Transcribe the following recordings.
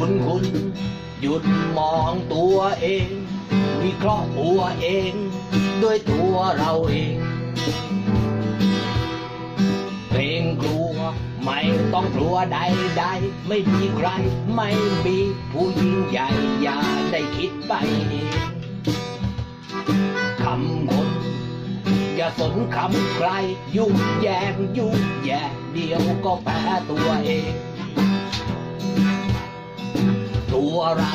วนคุณหยุดมองตัวเอง วิเคราะห์ตัวเอง ด้วยตัวเราเองเกรงกลัว ไม่ต้องกลัวใดๆไม่มีใคร ไม่มีผู้ยิ่งใหญ่อย่าได้คิดไปเองคำคนอย่าสนคำใคร ยุ่งแยงยุ่งแย่เดียวก็แพ้ตัวเอง ตัวเรา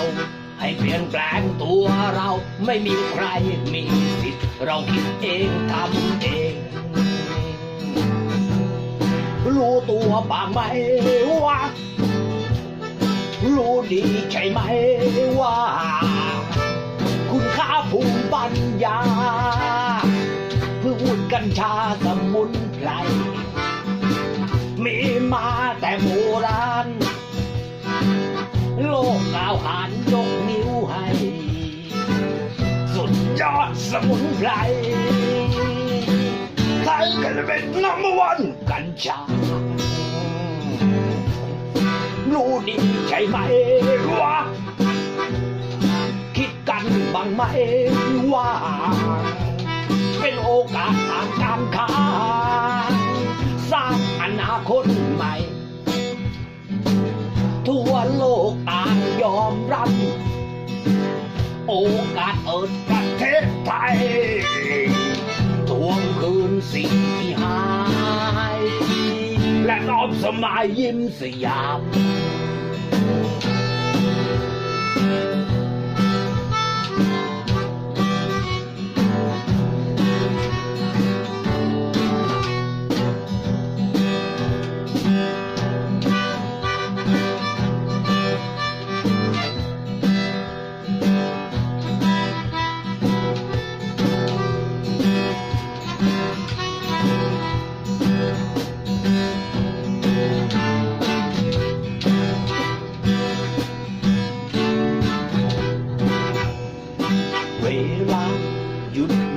ให้เปลี่ยนแปลงตัวเราไม่มีใครมีสิทธิ์เราคิดเองทำเอง รู้ตัวบ้างไหมว่ารู้ดีใช่ไหมว่า คุณค่าภูมิปัญญาเพืชกัญชาสมุนไพรมีมาแต่โบรา ยอดสมุนไพรไทยกันเป็นนัมเบอร์วันกัญชา รู้ดีใช่ไหมวะคิดกันบ้างไหมว่า เป็นโอกาสทางการค้า สร้างอนาคตใหม่ ทั่วโลกต่างยอมรับ โอกาสเอิด ศไทยทวงคืนสิ่งที่หาย และน้อมสมัยยิ้มสยาม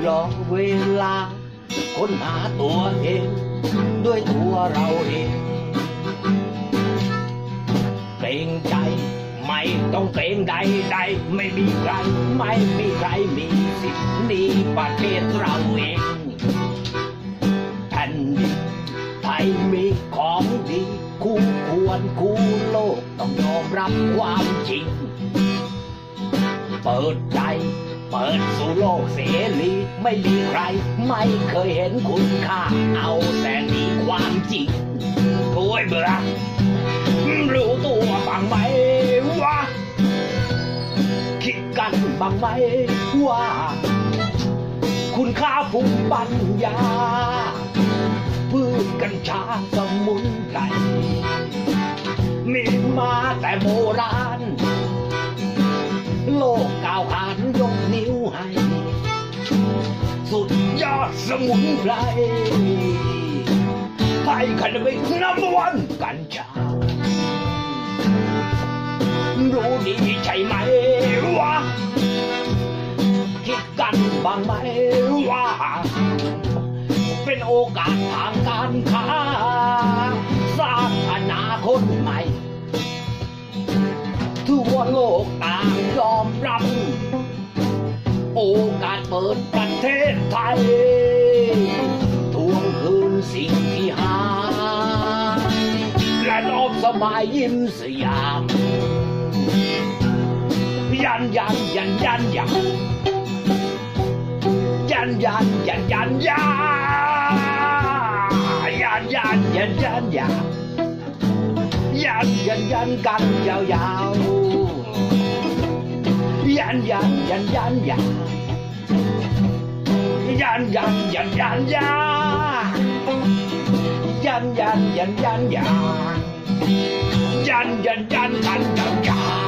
รอเวลา ค้นหาตัวเอง ด้วยตัวเราเองเกรงใจ ไม่ต้องเกรงใดใด ไม่มีใคร ไม่มีใครมีสิทธิ์นี่ประเทศเราเองแผ่นดินไทยมีของดีคู่ควรคู่โลกต้องยอมรับความจริง เปิดใจ เปิดสู่โลกเสรีไม่มีใคร ไม่เคยเห็นคุณค่า เอาแต่มีความจริงโอ้ยเบื่อรู้ตัวบ้างไหมว่าคิดกันบ้างไหมว่า คุณค่าภูมิปัญญาพืชกัญชาสมุนไพรมีมาแต่โบราณ มุนไพรไทยคันเป็นนับวันกัญชา รู้ดีใช่ไหมวะคิดกันบ้างไหมว่า เป็นโอกาสทางการค้าสร้างอนาคตใหม่ทั่วโลกต่างยอมรับโอกาสเปิดประเทศไทย 是下，人惡就埋怨是呀，人人人人人，人人人人呀，人人人人呀，人人人更又有，人人人人呀，人人人人呀。 ยันยันยันยันยันยั